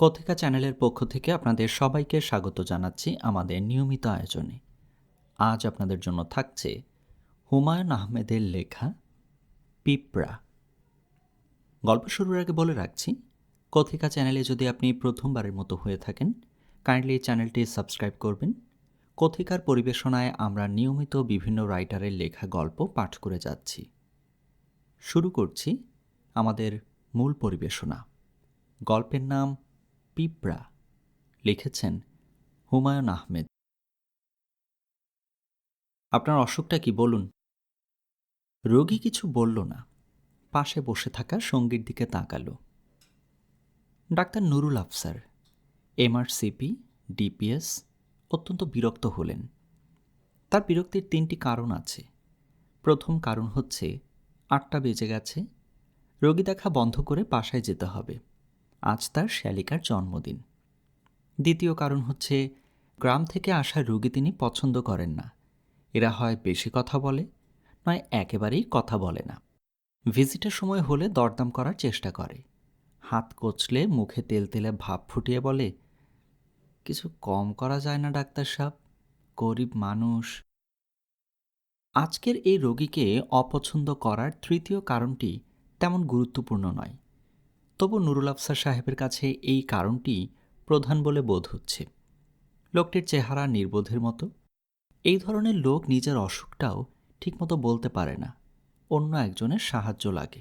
কথিকা চ্যানেলের পক্ষ থেকে আপনাদের সবাইকে স্বাগত জানাচ্ছি আমাদের নিয়মিত আয়োজনে। আজ আপনাদের জন্য থাকছে হুমায়ুন আহমেদের লেখা পিঁপড়া। গল্প শুরুর আগে বলে রাখছি, কথিকা চ্যানেলে যদি আপনি প্রথমবারের মতো হয়ে থাকেন কাইন্ডলি চ্যানেলটি সাবস্ক্রাইব করবেন। কথিকার পরিবেশনায় আমরা নিয়মিত বিভিন্ন রাইটারের লেখা গল্প পাঠ করে যাচ্ছি। শুরু করছি আমাদের মূল পরিবেশনা। গল্পের নাম পিঁপড়া লিখেছেন হুমায়ুন আহমেদ। আপনার অসুখটা কি বলুন? রোগী কিছু বলল না, পাশে বসে থাকা সঙ্গীর দিকে তাকালো। Doctor Nurul Afsar, MRCP, DPS অত্যন্ত বিরক্ত হলেন। তার বিরক্তির তিনটি কারণ আছে। প্রথম কারণ হচ্ছে আটটা বেজে গেছে, রোগী দেখা বন্ধ করে বাসায় যেতে হবে। আজ তার শ্যালিকার জন্মদিন। দ্বিতীয় কারণ হচ্ছে, গ্রাম থেকে আসা রোগী তিনি পছন্দ করেন না। এরা হয় বেশি কথা বলে, নয় একেবারেই কথা বলে না। ভিজিটের সময় হলে দরদাম করার চেষ্টা করে। হাত কচলে, মুখে তেল তেলে ভাব ফুটিয়ে বলে, কিছু কম করা যায় না, ডাক্তার সাহেব, গরিব মানুষ। আজকের এই রোগীকে অপছন্দ করার তৃতীয় কারণটি তেমন গুরুত্বপূর্ণ নয়। তবু নুরুল আফসার সাহেবের কাছে এই কারণটি প্রধান বলে বোধ হচ্ছে। লোকটির চেহারা নির্বোধের মতো। এই ধরনের লোক নিজের অসুখটাও ঠিকমতো বলতে পারে না। অন্য একজনের সাহায্য লাগে।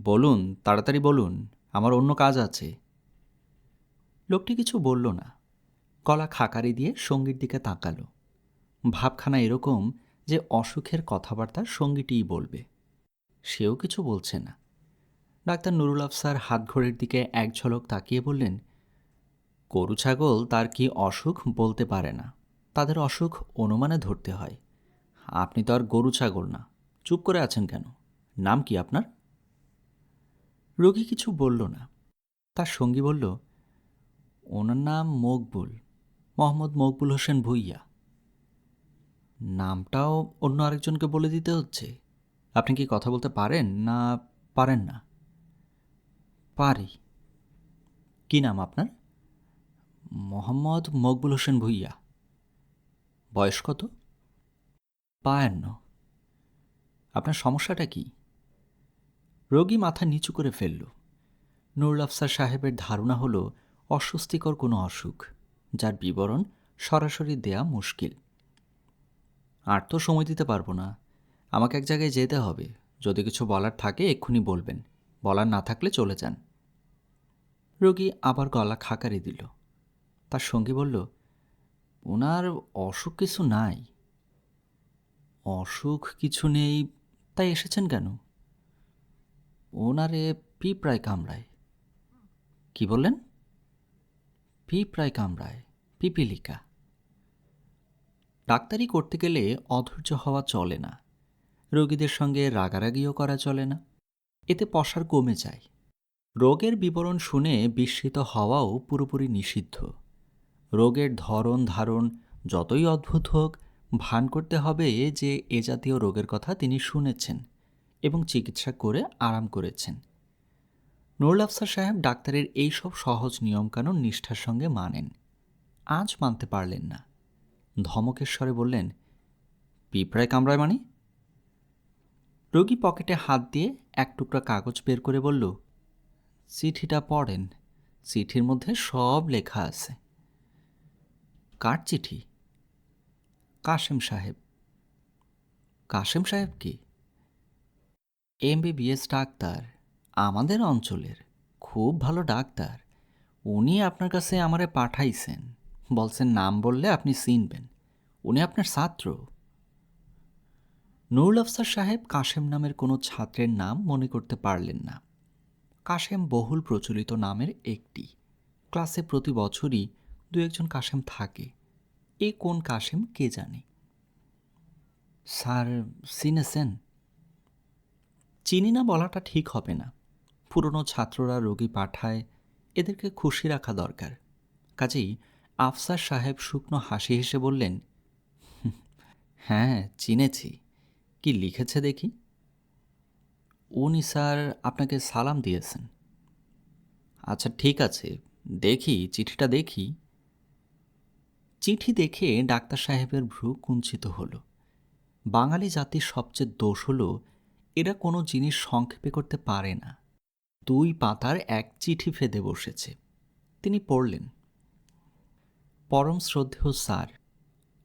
বলুন, তাড়াতাড়ি বলুন, আমার অন্য কাজ আছে। লোকটি কিছু বলল না। গলা খাকারি দিয়ে সঙ্গীর দিকে তাকালো। ভাবখানা এরকম যে অসুখের কথাবার্তা সঙ্গীটিই বলবে। সেও কিছু বলছে না। ডাক্তার নুরুল আফসার হাত ঘড়ির দিকে এক ঝলক তাকিয়ে বললেন, গরু ছাগল তার কি অসুখ বলতে পারে না? তাদের অসুখ অনুমানে ধরতে হয়। আপনি তো আর গরু ছাগল না। চুপ করে আছেন কেন? নাম কি আপনার? রোগী কিছু বলল না। তার সঙ্গী বলল, ওনার নাম মকবুল, মোহাম্মদ মকবুল হোসেন ভুইয়া। নামটাও অন্য আরেকজনকে বলে দিতে হচ্ছে। আপনি কি কথা বলতে পারেন না পারেন না? পারি। কি নাম আপনার? মোহাম্মদ মকবুল হোসেন ভুইয়া। বয়স কত? বায়ান্ন। আপনার সমস্যাটা কি? রোগী মাথা নিচু করে ফেলল। নুরুল আফসার সাহেবের ধারণা হলো, অস্বস্তিকর কোনো অসুখ, যার বিবরণ সরাসরি দেয়া মুশকিল। আর তো সময় দিতে পারব না। আমাকে এক জায়গায় যেতে হবে। যদি কিছু বলার থাকে, এক্ষুনি বলবেন। বলার না থাকলে চলে যান। রোগী আবার গলা খাকারি দিল। তার সঙ্গী বলল ওনার অসুখ কিছু নাই। অসুখ কিছু নেই, তাই এসেছেন কেন? ওনারে পিঁপড়ায় কামড়ায়। কি বললেন? পিঁপড়ায় কামড়ায়, পিপিলিকা। ডাক্তারি করতে গেলে অধৈর্য হওয়া চলে না। রোগীদের সঙ্গে রাগারাগিও করা চলে না। এতে পশার কমে যায়। রোগের বিবরণ শুনে বিস্মিত হওয়াও পুরোপুরি নিষিদ্ধ। রোগের ধরন ধারণ যতই অদ্ভুত হোক, ভান করতে হবে যে এ জাতীয় রোগের কথা তিনি শুনেছেন এবং চিকিৎসা করে আরাম করেছেন। নুরুল আফসার সাহেব ডাক্তারের এই সব সহজ নিয়মকানুন নিষ্ঠার সঙ্গে মানেন। আজ মানতে পারলেন না। ধমকেশ্বরে বললেন, পিঁপড়ায় কামড়ায় মানে? রোগী পকেটে হাত দিয়ে এক টুকরা কাগজ বের করে বলল চিঠিটা পড়েন। চিঠির মধ্যে সব লেখা আছে। কার চিঠি? কাশেম সাহেব। কাশেম সাহেব কি? এমবিবিএস ডাক্তার, আমাদের অঞ্চলের। খুব ভালো ডাক্তার। উনি আপনার কাছে আমারে পাঠাইছেন। বলছেন নাম বললে আপনি চিনবেন। উনি আপনার ছাত্র। নুরুল আফসার সাহেব কাশেম নামের কোনো ছাত্রের নাম মনে করতে পারলেন না। কাশেম বহুল প্রচলিত নামের একটি। ক্লাসে প্রতি বছরই দু একজন কাশেম থাকে। এ কোন কাশেম কে জানে? স্যার চিনেছেন চিনি না বলাটা ঠিক হবে না। পুরনো ছাত্ররা রোগী পাঠায়, এদেরকে খুশি রাখা দরকার। কাজেই আফসার সাহেব শুকনো হাসি হেসে বললেন হ্যাঁ চিনেছি। কি লিখেছে দেখি? উনি স্যার আপনাকে সালাম দিয়েছেন। আচ্ছা ঠিক আছে, দেখি, চিঠিটা দেখি। চিঠি দেখে ডাক্তার সাহেবের ভ্রু কুঞ্চিত হলো। বাঙালি জাতির সবচেয়ে দোষ হলো, এরা কোনো জিনিস সংক্ষেপে করতে পারে না। দুই পাতার এক চিঠি ফেদে বসেছে। তিনি পড়লেন, পরম শ্রদ্ধেয় স্যার,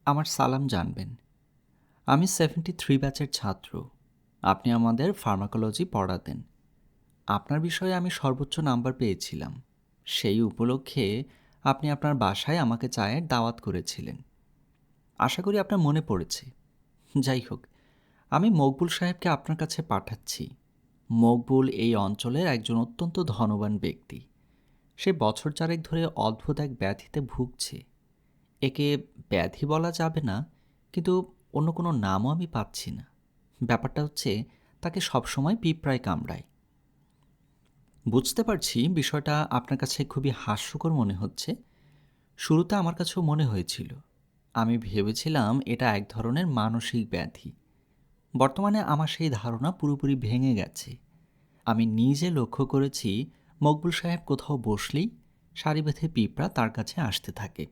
আমার সালাম জানবেন। আমি সেভেন্টি থ্রি ব্যাচের ছাত্র। আপনি আমাদের ফার্মাকোলজি পড়াতেন। আপনার বিষয়ে আমি সর্বোচ্চ নাম্বার পেয়েছিলাম। সেই উপলক্ষে আপনি আপনার বাসায় আমাকে চায়ের দাওয়াত করেছিলেন। আশা করি আপনার মনে পড়েছে। যাই হোক, আমি মকবুল সাহেবকে আপনার কাছে পাঠাচ্ছি। মকবুল এই অঞ্চলের একজন অত্যন্ত ধনবান ব্যক্তি। সে বছর চারেক ধরে অদ্ভুত এক ব্যাধিতে ভুগছে। একে ব্যাধি বলা যাবে না, কিন্তু অন্য কোনো নামও আমি পাচ্ছি না। ব্যাপারটা হচ্ছে তাকে সবসময় পিঁপড়ায় কামড়ায়। বুঝতে পারছি বিষয়টা আপনার কাছে খুবই হাস্যকর মনে হচ্ছে। শুরুতে আমার কাছেও মনে হয়েছিল। আমি ভেবেছিলাম এটা এক ধরনের মানসিক ব্যাধি। বর্তমানে আমার সেই ধারণা পুরোপুরি ভেঙে গেছে। আমি নিজে লক্ষ্য করেছি মকবুল সাহেব কোথাও বসলেই সারি বেঁধে পিঁপড়া তার কাছে আসতে থাকে।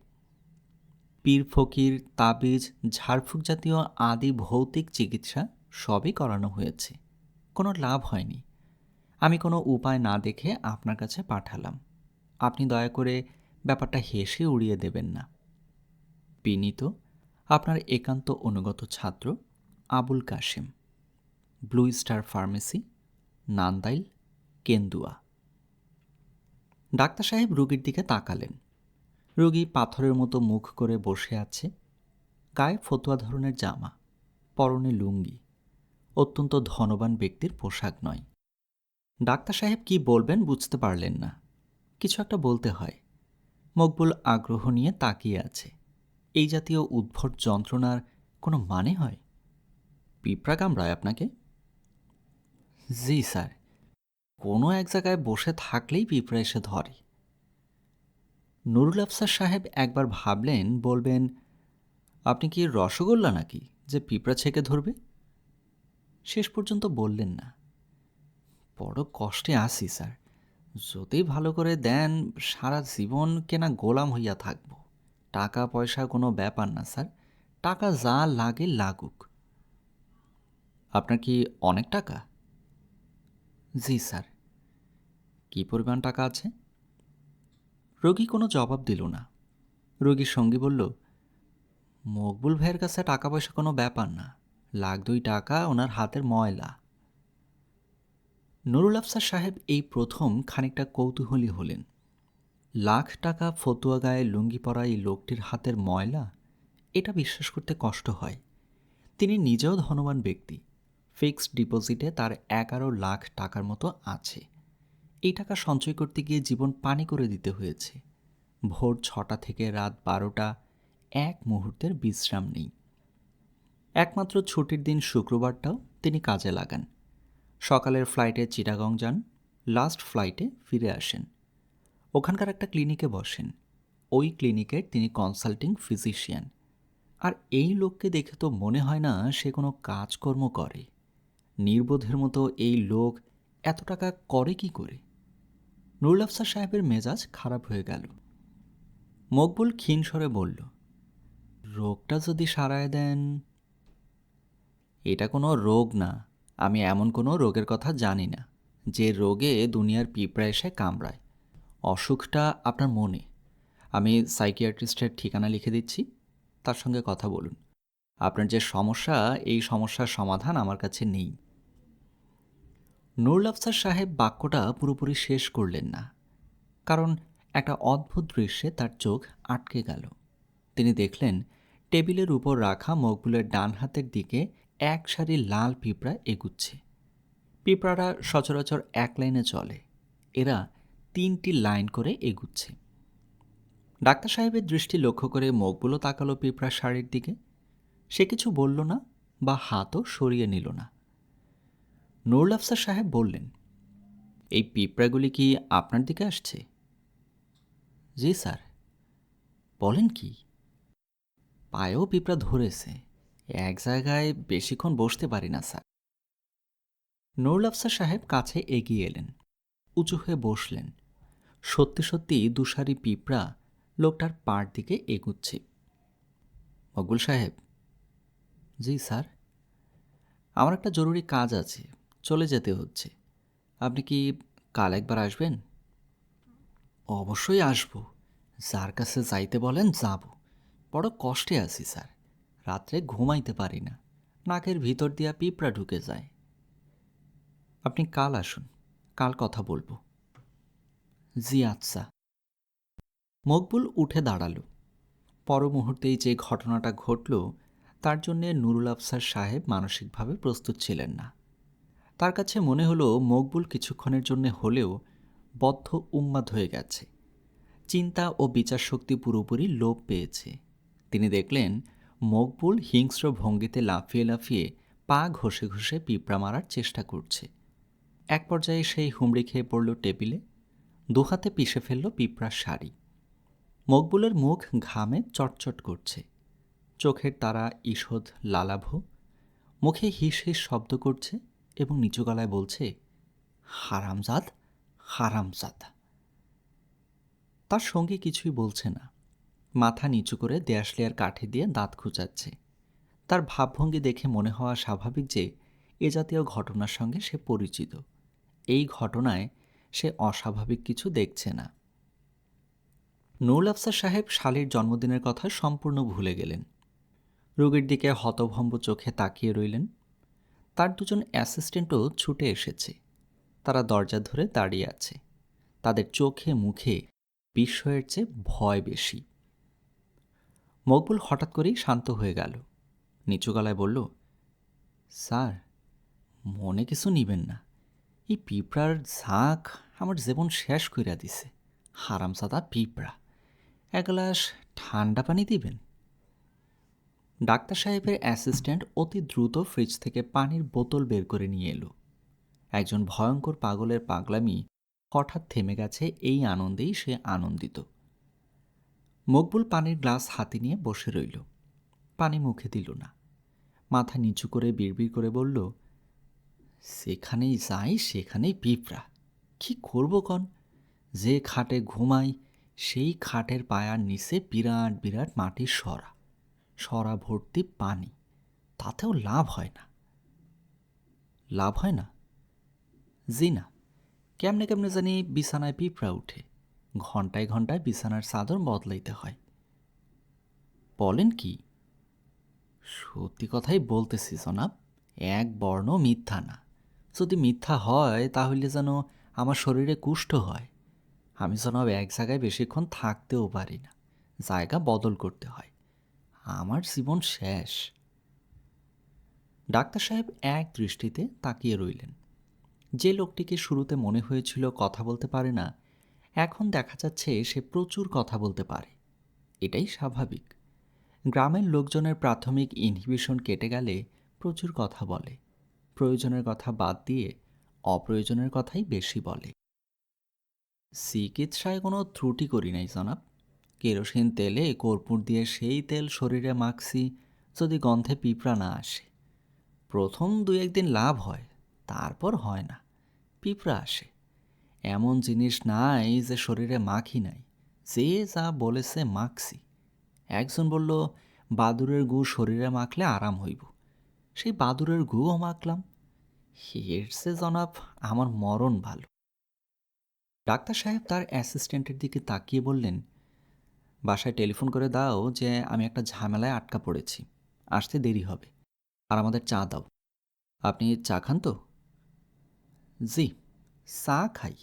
পীর ফকির, তাবিজ, ঝাড়ফুঁক জাতীয় আদি ভৌতিক চিকিৎসা সবই করানো হয়েছে। কোনো লাভ হয়নি। আমি কোনো উপায় না দেখে আপনার কাছে পাঠালাম। আপনি দয়া করে ব্যাপারটা হেসে উড়িয়ে দেবেন না। বিনীত, আপনার একান্ত অনুগত ছাত্র Abul Kashem. Blue star pharmacy, Nandail, Kendua. Doctor সাহেব রুগীর দিকে তাকালেন। রোগী পাথরের মতো মুখ করে বসে আছে। গায়ে ফতুয়া ধরনের জামা, পরনে লুঙ্গি। অত্যন্ত ধনবান ব্যক্তির পোশাক নয়। ডাক্তার সাহেব কি বলবেন বুঝতে পারলেন না। কিছু একটা বলতে হয়। মকবুল আগ্রহ নিয়ে তাকিয়ে আছে। এই জাতীয় উদ্ভট যন্ত্রণার কোনো মানে হয়? পিঁপড়া কামড়ায় আপনাকে? জি, স্যার। কোনো এক জায়গায় বসে থাকলেই পিঁপড়া এসে ধরে। নুরুল আফসার সাহেব একবার ভাবলেন, বলবেন, আপনি কি রসগোল্লা নাকি, যে পিঁপড়া ছেঁকে ধরবে? শেষ পর্যন্ত বললেন না। বড় কষ্টে আসি স্যার। যদি ভালো করে দেন, সারা জীবন কেনা গোলাম হইয়া থাকব। টাকা পয়সা কোনো ব্যাপার না, স্যার। টাকা যা লাগে লাগুক। আপনার কি অনেক টাকা? জি, স্যার। কী পরিমাণ টাকা আছে? রোগী কোনো জবাব দিল না। রোগীর সঙ্গী বলল, মকবুল ভাইয়ের কাছে টাকা পয়সা কোনো ব্যাপার না। লাখ দুই টাকা ওনার হাতের ময়লা। নুরুল আফসার সাহেব এই প্রথম খানিকটা কৌতূহলী হলেন। লাখ টাকা ফতুয়া গায়ে লুঙ্গি পরা এই লোকটির হাতের ময়লা, এটা বিশ্বাস করতে কষ্ট হয়। তিনি নিজেও ধনবান ব্যক্তি, ফিক্সড ডিপোজিটে তার এগারো লাখ টাকার মতো আছে। এই টাকা সঞ্চয় করতে গিয়ে জীবন পানি করে দিতে হয়েছে। ভোর ছটা থেকে রাত বারোটা, এক মুহূর্তের বিশ্রাম নেই। একমাত্র ছুটির দিন শুক্রবারটাও তিনি কাজে লাগান। সকালের ফ্লাইটে চিটাগং যান, লাস্ট ফ্লাইটে ফিরে আসেন। ওখানকার একটা ক্লিনিকে বসেন। ওই ক্লিনিকের তিনি কনসাল্টিং ফিজিশিয়ান। আর এই লোককে দেখে তো মনে হয় না সে কোনো কাজকর্ম করে। নির্বোধের মতো এই লোক এত টাকা করে কি করে? নুরুল আফসার সাহেবের মেজাজ খারাপ হয়ে গেল। মকবুল ক্ষীণ স্বরে বলল, রোগটা যদি সারায় দেন এটা কোনো রোগ না। আমি এমন কোনো রোগের কথা জানি না, যে রোগে দুনিয়ার পিঁপড়া এসে কামড়ায়। অসুখটা আপনার মনে। আমি সাইকিয়াট্রিস্টের ঠিকানা লিখে দিচ্ছি, তার সঙ্গে কথা বলুন। আপনার যে সমস্যা, এই সমস্যার সমাধান আমার কাছে নেই। নুরুল আফসার সাহেব বাক্যটা পুরোপুরি শেষ করলেন না, কারণ একটা অদ্ভুত দৃশ্যে তার চোখ আটকে গেল। তিনি দেখলেন, টেবিলের উপর রাখা মকবুলের ডান হাতের দিকে এক সারি লাল পিঁপড়া এগুচ্ছে। পিঁপড়ারা সচরাচর এক লাইনে চলে। এরা তিনটি লাইন করে এগুচ্ছে। ডাক্তার সাহেবের দৃষ্টি লক্ষ্য করে মকবুলও তাকালো পিঁপড়ার শাড়ির দিকে। সে কিছু বলল না বা হাতও সরিয়ে নিল না। নুরুল আফসার সাহেব বললেন, এই পিঁপড়াগুলি কি আপনার দিকে আসছে? জি স্যার। বলেন কি? পায়েও পিঁপড়া ধরেছে। এক জায়গায় বেশিক্ষণ বসতে পারি না, স্যার। নুরুল আফসার সাহেব কাছে এগিয়ে এলেন, উঁচু হয়ে বসলেন। সত্যি সত্যি দুসারি পিঁপড়া লোকটার পাড় দিকে এগুচ্ছে। মকবুল সাহেব, জি, স্যার। আমার একটা জরুরি কাজ আছে, চলে যেতে হচ্ছে। আপনি কি কাল একবার আসবেন? অবশ্যই আসব। যার কাছে যাইতে বলেন, যাব। বড় কষ্টে আছি, স্যার। রাত্রে ঘুমাইতে পারি না। নাকের ভিতর দিয়া পিঁপড়া ঢুকে যায়। আপনি কাল আসুন, কাল কথা বলব। জি আচ্ছা মকবুল উঠে দাঁড়াল। পর মুহূর্তেই যে ঘটনাটা ঘটল, তার জন্যে নুরুল আফসার সাহেব মানসিকভাবে প্রস্তুত ছিলেন না। তার কাছে মনে হলো মকবুল কিছুক্ষণের জন্য হলেও বদ্ধ উন্মাদ হয়ে গেছে। চিন্তা ও বিচার শক্তি পুরোপুরি লোপ পেয়েছে। তিনি দেখলেন মকবুল হিংস্র ভঙ্গিতে লাফিয়ে লাফিয়ে পা ঘষে ঘষে পিঁপড়া মারার চেষ্টা করছে। এক পর্যায়ে সেই হুমড়ি খেয়ে পড়ল টেবিলে। দুহাতে পিষে ফেলল পিঁপড়ার শাড়ি। মকবুলের মুখ ঘামে চটচট করছে। চোখের তারা ঈষৎ লালাভ। মুখে হিস হিস শব্দ করছে এবং নিচু গলায় বলছে, হারামজাদ হারামজাদ। তার সঙ্গে কিছুই বলছে না। মাথা নিচু করে দেয়াশলিয়ার কাঠি দিয়ে দাঁত খুঁচাচ্ছে তার ভাবভঙ্গি দেখে মনে হওয়া স্বাভাবিক যে, এ জাতীয় ঘটনার সঙ্গে সে পরিচিত। এই ঘটনায় সে অস্বাভাবিক কিছু দেখছে না। নুরুল আফসার সাহেব শালির জন্মদিনের কথা সম্পূর্ণ ভুলে গেলেন। রোগীর দিকে হতভম্ব চোখে তাকিয়ে রইলেন। তার দুজন অ্যাসিস্ট্যান্টও ছুটে এসেছে। তারা দরজা ধরে দাঁড়িয়ে আছে। তাদের চোখে মুখে বিস্ময়ের চেয়ে ভয় বেশি। মকবুল হঠাৎ করেই শান্ত হয়ে গেল। নিচু গলায় বলল, স্যার, মনে কিছু নিবেন না। এই পিঁপড়ার ঝাঁক আমার জীবন শেষ কইরা দিছে। হারামসাদা পিঁপড়া। এক গ্লাস ঠান্ডা পানি দিবেন? ডাক্তার সাহেবের অ্যাসিস্ট্যান্ট অতি দ্রুত ফ্রিজ থেকে পানির বোতল বের করে নিয়ে এলো। একজন ভয়ঙ্কর পাগলের পাগলামি হঠাৎ থেমে গেছে, এই আনন্দেই সে আনন্দিত। মকবুল পানির গ্লাস হাতে নিয়ে বসে রইল। পানি মুখে দিল না। মাথা নিচু করে বিড়বিড় করে বলল, সেখানেই যাই, সেখানেই পিঁপড়া। কি করব কন? যে খাটে ঘুমাই, সেই খাটের পায়ার নিচে বিরাট বিরাট মাটির সরা। সরা ভর্তি পানি। তাতেও লাভ হয় না। লাভ হয় না? জি না। কেমনে কেমনে জানি বিছানায় পিঁপড়া উঠে। ঘন্টায় ঘন্টায় বিছানার চাদর বদলাইতে হয়। বলেন কি? সত্যি কথাই বলতেছি, জনাব, এক বর্ণ মিথ্যা না। যদি মিথ্যা হয়, তাহলে যেন আমার শরীরে কুষ্ঠ হয়। আমি জনাব এক জায়গায় বেশিক্ষণ থাকতেও পারি না। জায়গা বদল করতে হয়। আমার জীবন শেষ। ডাক্তার সাহেব এক দৃষ্টিতে তাকিয়ে রইলেন। যে লোকটিকে শুরুতে মনে হয়েছিল কথা বলতে পারে না এখন দেখা যাচ্ছে সে প্রচুর কথা বলতে পারে। এটাই স্বাভাবিক। গ্রামের লোকজনের প্রাথমিক ইনহিবিশন কেটে গেলে প্রচুর কথা বলে। প্রয়োজনের কথা বাদ দিয়ে অপ্রয়োজনের কথাই বেশি বলে। চিকিৎসায় কোনো ত্রুটি করি নাই, জনাব। কেরোসিন তেলে কর্পূর দিয়ে সেই তেল শরীরে মাখছি যদি গন্ধে পিঁপড়া না আসে। প্রথম দু একদিন লাভ হয়, তারপর হয় না। পিঁপড়া আসে। এমন জিনিস নাই যে শরীরে মাখি নাই। যে যা বলেছে মাখছি। একজন বলল, বাদুরের গু শরীরে মাখলে আরাম হইব। সেই বাদুরের গুও মাখলাম। এর সে জনাব, আমার মরণ ভালো। ডাক্তার সাহেব তার অ্যাসিস্ট্যান্টের দিকে তাকিয়ে বললেন, বাসায় টেলিফোন করে দাও যে আমি একটা ঝামেলায় আটকা পড়েছি। আসতে দেরি হবে। আর আমাদের চা দাও। আপনি চা খান তো? জি, চা খাই।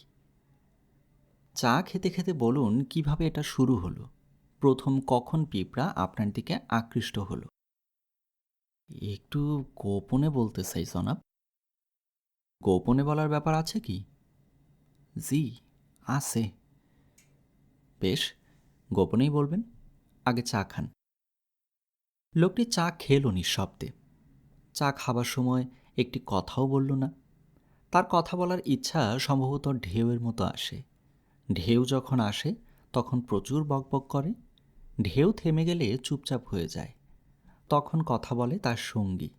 চা খেতে খেতে বলুন, কীভাবে এটা শুরু হলো? প্রথম কখন পিঁপড়া আপনার দিকে আকৃষ্ট হলো? একটু গোপনে বলতে চাই, জনাব। গোপনে বলার ব্যাপার আছে কি? জি, আছে। বেশ, গোপনেই বলবেন। আগে চা খান। লোকটি চা খেলো নিঃশব্দে। চা খাবার সময় একটি কথাও বলল না। তার কথা বলার ইচ্ছা সম্ভবত ঢেউয়ের মতো আসে। ঢেউ যখন আসে, তখন প্রচুর বকবক করে। ঢেউ থেমে গেলে চুপচাপ হয়ে যায়। তখন কথা বলে তার সঙ্গী।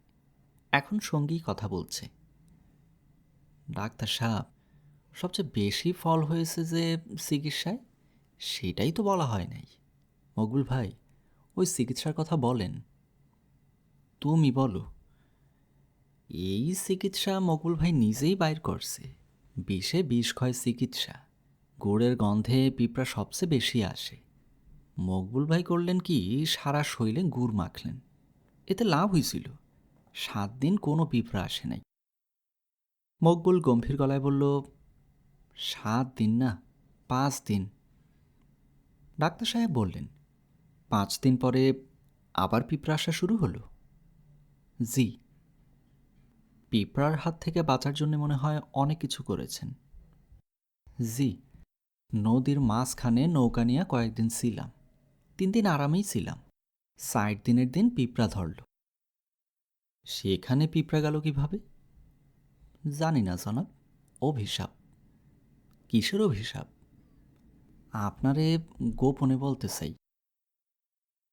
এখন সঙ্গী কথা বলছে। ডাক্তার সাহেব, সবচেয়ে বেশি ফল হয়েছে যে চিকিৎসায়? সেটাই তো বলা হয় নাই। মকবুল ভাই, ওই চিকিৎসার কথা বলেন। তুমি বলো। এই চিকিৎসা মকবুল ভাই নিজেই বাইর করছে। বিষে বিষ ক্ষয় চিকিৎসা। গুড়ের গন্ধে পিঁপড়া সবচেয়ে বেশি আসে। মকবুল ভাই করলেন কি, সারা শৈলে গুড় মাখলেন। এতে লাভ হয়েছিল সাত দিন কোনো পিঁপড়া আসে নাই। মকবুল গম্ভীর গলায় বলল, সাত দিন না, পাঁচ দিন। ডাক্তার সাহেব বললেন, পাঁচ দিন পরে আবার পিঁপড়া আসা শুরু হলো? জি। পিঁপড়ার হাত থেকে বাঁচার জন্য মনে হয় অনেক কিছু করেছেন। জি। নদীর মাঝখানে নৌকা নিয়ে কয়েকদিন ছিলাম। তিন দিন আরামেই ছিলাম। ষাট দিনের দিন পিঁপড়া ধরল। সেখানে পিঁপড়া গেল কীভাবে? জানি না জনাব, অভিশাপ। কিসের অভিশাপ? আপনারে গোপনে বলতে চাই।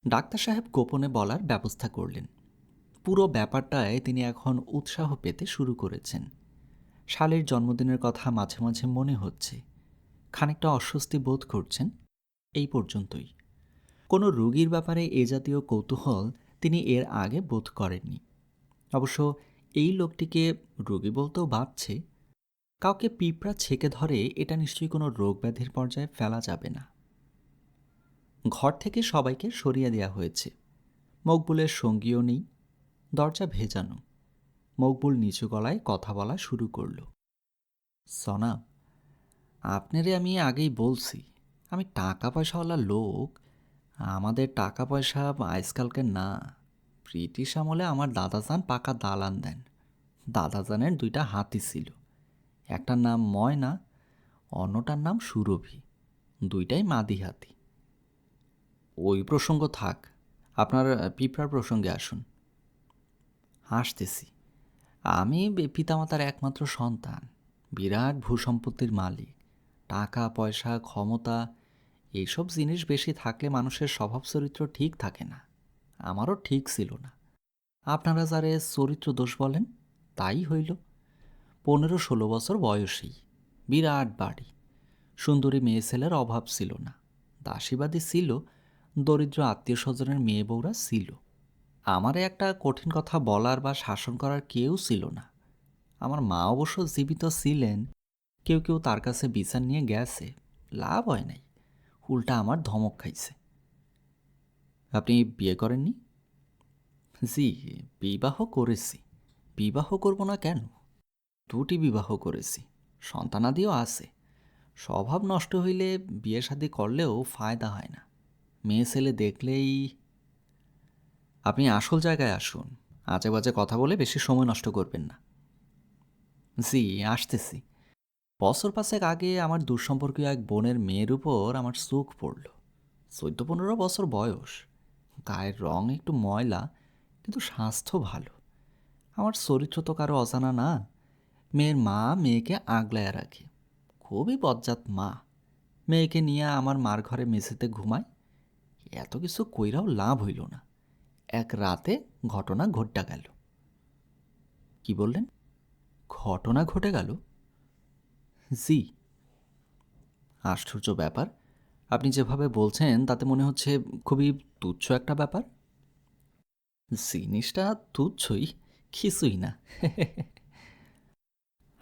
ডাক্তার সাহেব গোপনে বলার ব্যবস্থা করলেন। পুরো ব্যাপারটায় তিনি এখন উৎসাহ পেতে শুরু করেছেন। শালের জন্মদিনের কথা মাঝে মাঝে মনে হচ্ছে। খানিকটা অস্বস্তি বোধ করছেন, এই পর্যন্তই। কোনো রোগীর ব্যাপারে এ জাতীয় কৌতূহল তিনি এর আগে বোধ করেননি। অবশ্য এই লোকটিকে রোগী বলতেও ভাবছে কাউকে পিঁপড়া ছেকে ধরে এটা নিশ্চয়ই কোনো রোগ ব্যাধির পর্যায়ে ফেলা যাবে না। ঘর থেকে সবাইকে সরিয়ে দেওয়া হয়েছে। মকবুলের সঙ্গীও নেই, দরজা ভেজানো। মকবুল নিচু গলায় কথা বলা শুরু করল সনা আপনারে আমি আগেই বলছি, আমি টাকা পয়সাওয়ালা লোক, আমাদের টাকা পয়সা আজকালকে না। ব্রিটিশ আমলে আমার দাদাজান পাকা দালান দেন। দাদাজানের দুইটা হাতি ছিল একটার নাম ময়না, অন্যটার নাম সুরভি, দুইটাই মাদি হাতি। ওই প্রসঙ্গ থাক, আপনার পিঁপড়ার প্রসঙ্গে আসুন। হাসতেছি আমি পিতামাতার একমাত্র সন্তান, বিরাট ভূসম্পত্তির মালিক। টাকা, পয়সা, ক্ষমতা এইসব জিনিস বেশি থাকলে মানুষের স্বভাব চরিত্র ঠিক থাকে না। আমারও ঠিক ছিল না। আপনারা যারে চরিত্র দোষ বলেন, তাই হইল। পনেরো ষোলো বছর বয়সেই বিরাট বাড়ি। সুন্দরী মেয়ে ছেলের অভাব ছিল না। দাসীবাদী ছিল, দরিদ্র আত্মীয় স্বজনের মেয়ে বউরা ছিল। আমারে একটা কঠিন কথা বলার বা শাসন করার কেউ ছিল না। আমার মা অবশ্য জীবিত ছিলেন কেউ কেউ তার কাছে বিচার নিয়ে গেছে। লাভ হয় নাই। উল্টা আমার ধমক খাইছে। আপনি বিয়ে করেননি? জি, বিবাহ করেছি। বিবাহ করব না কেন? দুটি বিবাহ করেছি। সন্তানাদিও আছে। স্বভাব নষ্ট হইলে বিয়ে শাদি করলেও ফায়দা হয় না। মেয়ে ছেলে দেখলেই আপনি আসল জায়গায় আসুন। আজে বাজে কথা বলে বেশি সময় নষ্ট করবেন না। জি, আসতেছি। বছর পাঁচেক আগে আমার দুঃসম্পর্কীয় এক বোনের মেয়ের উপর আমার চোখ পড়ল। চোদ্দ পনেরো বছর বয়স। গায়ের রং একটু ময়লা, কিন্তু স্বাস্থ্য ভালো। আমার চরিত্র তো কারও অজানা না। মেয়ের মা মেয়েকে আগলায় রাখে। খুবই বজ্জাত মা। মেয়েকে নিয়ে আমার মার ঘরে মেঝেতে ঘুমায় এত কিছু কইরাও লাভ হইল না। এক রাতে ঘটনা ঘটটা গেল। কি বললেন? ঘটনা ঘটে গেল? জি। আশ্চর্য ব্যাপার। আপনি যেভাবে বলছেন, তাতে মনে হচ্ছে খুবই তুচ্ছ একটা ব্যাপার। জিনিসটা তুচ্ছই, কিছুই না।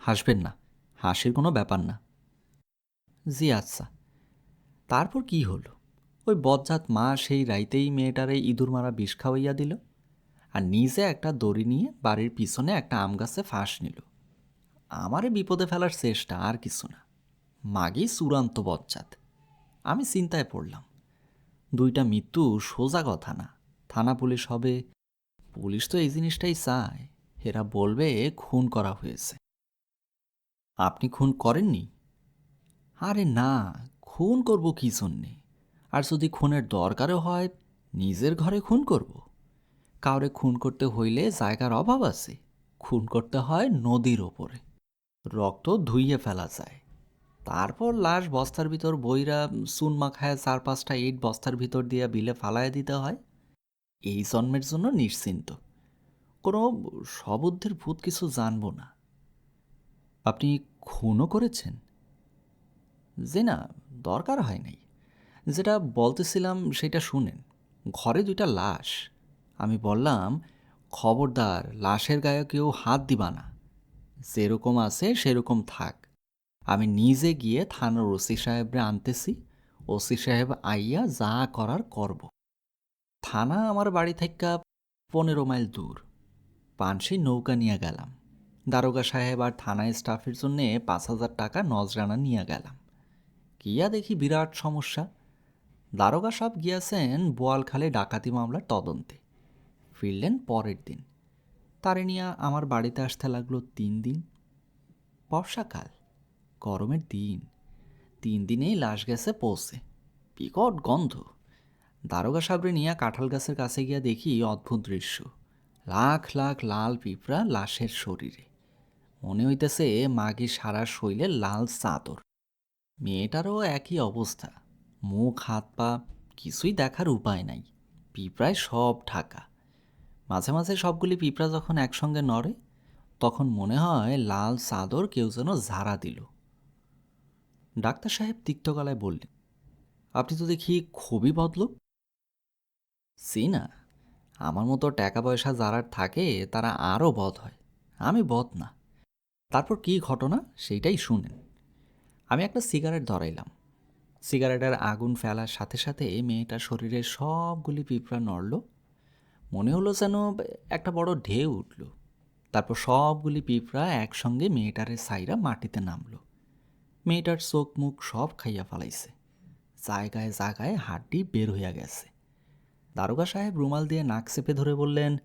হাসবেন না, হাসির কোনো ব্যাপার না। জি আচ্ছা। তারপর কি হলো? ওই বজ্জাত মা সেই রাইতেই মেয়েটারে ইঁদুর মারা বিষ খাওয়াইয়া দিল, আর নিজে একটা দড়ি নিয়ে বাড়ির পিছনে একটা আম গাছে ফাঁস নিল। আমারে বিপদে ফেলার চেষ্টা আর কিছু না। মাগেই চূড়ান্ত বজ্জাত। আমি চিন্তায় পড়লাম। দুইটা মৃত্যু সোজা কথা না। থানা পুলিশ হবে। পুলিশ তো এই জিনিসটাই চায়। এরা বলবে খুন করা হয়েছে। আপনি খুন করেননি? আরে না, খুন করব কি জন্যে? আর যদি খুনের দরকারও হয়, নিজের ঘরে খুন করব। কাউরে খুন করতে হইলে জায়গার অভাব আছে। খুন করতে হয় নদীর ওপরে। রক্ত ধুইয়ে ফেলা যায়। তারপর লাশ বস্তার ভিতর বইরা চুন মাখায় চার পাঁচটা ইট বস্তার ভিতর দিয়ে বিলে ফালায় দিতে হয়। এই জন্মের জন্য নিশ্চিন্ত। কোনো সবুদ্ধের ভূত কিছু জানব না। আপনি খুনও করেছেন? যে না, দরকার হয় নাই। যেটা বলতেছিলাম সেটা শুনেন। ঘরে দুইটা লাশ। আমি বললাম, খবরদার, লাশের গায়ে কেউ হাত দিবা না। যেরকম আছে, সেরকম থাক। আমি নিজে গিয়ে থানার ওসি সাহেবরে আনতেছি। ওসি সাহেব আইয়া যা করার করব। থানা আমার বাড়ি থেকে পনেরো মাইল দূর। পানসি নৌকা নিয়ে গেলাম। দারোগা সাহেব আর থানায় স্টাফের জন্যে পাঁচ হাজার টাকা নজরানা নিয়ে গেলাম। গিয়া দেখি বিরাট সমস্যা। দারোগা সাহেব গিয়াছেন বোয়ালখালে ডাকাতি মামলার তদন্তে। ফিরলেন পরের দিন। তারে নিয়ে আমার বাড়িতে আসতে লাগল তিন দিন। বর্ষাকাল, গরমের দিন। তিন দিনেই লাশ গেছে পৌঁছে। বিকট গন্ধ। দারোগা সাবরে নিয়ে কাঁঠাল গাছের কাছে গিয়া দেখি অদ্ভুত দৃশ্য। লাখ লাখ লাল পিঁপড়া লাশের শরীরে। মনে হইতেছে মাগি সারা শৈলে লাল চাদর। মেয়েটারও একই অবস্থা। মুখ, হাত, পা কিছুই দেখার উপায় নাই। পিঁপড়ায় সব ঢাকা। মাঝে মাঝে সবগুলি পিঁপড়া যখন একসঙ্গে নড়ে, তখন মনে হয় লাল চাদর কেউ যেন ঝাড়া দিল। ডাক্তার সাহেব তিক্ত গলায় বললেন, আপনি তো দেখি খুবই বদলোক সি না, আমার মতো টাকা পয়সা যারা থাকে, তারা আরও বধ হয়। আমি বধ না। তারপর কি ঘটনা সেইটাই শুনেন। আমি একটা সিগারেট ধরাইলাম। সিগারেটের আগুন ফেলার সাথে সাথে মেয়েটার শরীরের সবগুলি পিঁপড়া নড়ল মনে হলো যেন একটা বড় ঢেউ উঠল। তারপর সবগুলি পিঁপড়া একসঙ্গে মেয়েটারের সাইরা মাটিতে নামলো। মেয়েটার চোখ মুখ সব খাইয়া ফেলাইছে। জায়গায় জায়গায় হাড্ডি বের হইয়া গেছে। দারোগা সাহেব রুমাল দিয়ে নাক চেপে ধরে বললেন,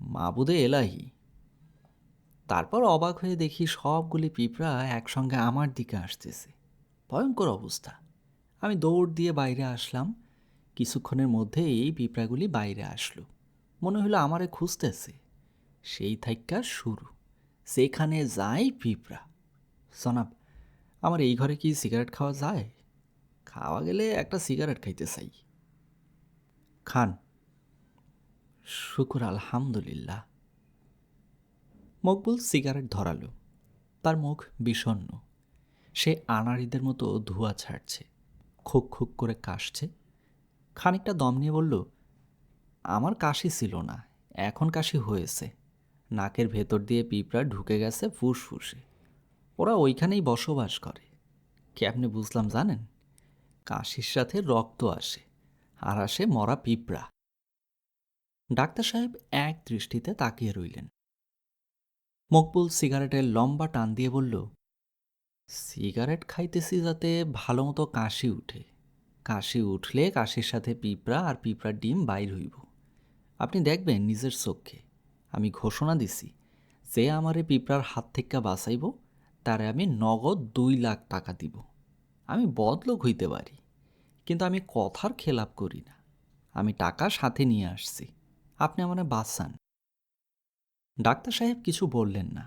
মাবুদে এলাহি। তারপর অবাক হয়ে দেখি সবগুলি পিঁপড়া একসঙ্গে আমার দিকে আসতেছে। ভয়ঙ্কর অবস্থা। আমি দৌড় দিয়ে বাইরে আসলাম। কিছুক্ষণের মধ্যেই এই পিঁপড়াগুলি বাইরে আসলো। মনে হলো আমারে খুঁজতেছে। সেই থাইকা শুরু। সেখানে যায় পিঁপড়া। সনাব, আমার এই ঘরে কি সিগারেট খাওয়া যায়? খাওয়া গেলে একটা সিগারেট খাইতে চাই। খান। শুকুর, আলহামদুলিল্লাহ। মকবুল সিগারেট ধরালো। তার মুখ বিষণ্ণ। সে আনাড়িদের মতো ধোঁয়া ছাড়ছে। খুক খুক করে কাশছে। খানিকটা দম নিয়ে বলল, আমার কাশি ছিল না, এখন কাশি হয়েছে। নাকের ভেতর দিয়ে পিঁপড়া ঢুকে গেছে ফুসফুসে। ওরা ওইখানেই বসবাস করে। আপনি বুঝলাম জানেন? কাশির সাথে রক্ত আসে, আর আসে মরা পিঁপড়া। ডাক্তার সাহেব এক দৃষ্টিতে তাকিয়ে রইলেন। মকবুল সিগারেটের লম্বা টান দিয়ে বলল, সিগারেট খাইতেছি যাতে ভালো মতো কাশি উঠে। কাশি উঠলে কাশির সাথে পিঁপড়া আর পিঁপড়ার ডিম বাইর হইব। আপনি দেখবেন নিজের চোখে আমি ঘোষণা দিছি, যে আমারে পিঁপড়ার হাত থেকে বাঁচাইব, তারে আমি নগদ দুই লাখ টাকা দিব। আমি বদলোক হইতে পারি, কিন্তু আমি কথার খেলাপ করি না। আমি টাকা সাথে নিয়ে আসছি। আপনি আমারে বাঁচান। ডাক্তার সাহেব কিছু বললেন না।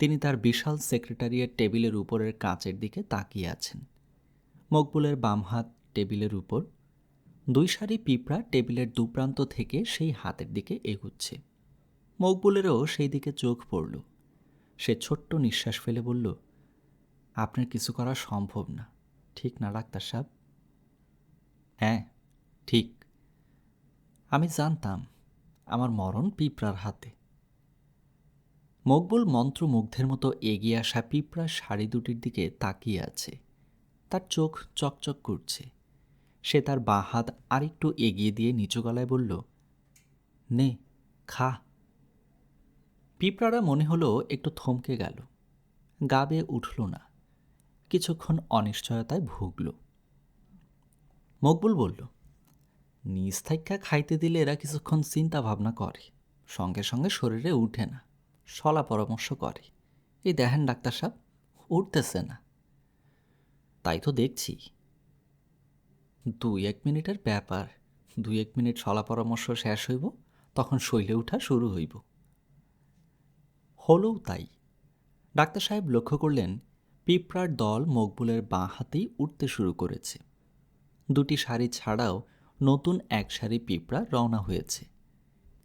তিনি তার বিশাল সেক্রেটারিয়ের টেবিলের উপরের কাঁচের দিকে তাকিয়ে আছেন। মকবুলের বাম হাত টেবিলের উপর। দুই সারি পিঁপড়া টেবিলের দুপ্রান্ত থেকে সেই হাতের দিকে এগুচ্ছে। মকবুলেরও সেই দিকে চোখ পড়ল। সে ছোট্ট নিঃশ্বাস ফেলে বলল, আপনার কিছু করা সম্ভব না, ঠিক না, ডাক্তার সাহেব? হ্যাঁ ঠিক। আমি জানতাম, আমার মরণ পিঁপড়ার হাতে। মকবুল মন্ত্রমুগ্ধের মতো এগিয়ে আসা পিঁপড়ার শাড়ি দুটির দিকে তাকিয়ে আছে। তার চোখ চকচক করছে। সে তার বাঁ হাত আরেকটু এগিয়ে দিয়ে নিচু গলায় বলল, নে, খা। পিঁপড়ারা মনে হলো একটু থমকে গেল। গা বেয়ে উঠল না। কিছুক্ষণ অনিশ্চয়তায় ভুগল। মকবুল বলল, নিজ খাইতে দিলে এরা কিছুক্ষণ চিন্তা ভাবনা করে। সঙ্গে সঙ্গে শরীরে উঠে না। সলা পরামর্শ করে। এই দেখেন ডাক্তার সাহেব, উঠতেছে না। তাই তো দেখছি। দুই এক মিনিটের ব্যাপার। দুই এক মিনিট সলা পরামর্শ শেষ হইব, তখন শৈলে উঠা শুরু হইব। হলেও তাই। ডাক্তার সাহেব লক্ষ্য করলেন, পিঁপড়ার দল মকবুলের বাঁ হাতেই উঠতে শুরু করেছে। দুটি শাড়ি ছাড়াও নতুন এক শাড়ি পিঁপড়া রওনা হয়েছে।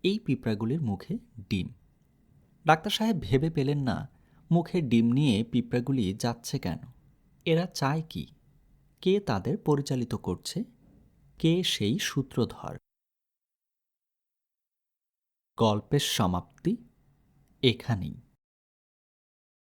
এই পিঁপড়াগুলির মুখে ডিম। ডাক্তার সাহেব ভেবে পেলেন না, মুখে ডিম নিয়ে পিঁপড়াগুলি যাচ্ছে কেন? এরা চায় কি? কে তাদের পরিচালিত করছে? কে সেই সূত্রধর? গল্পের সমাপ্তি এখানেই।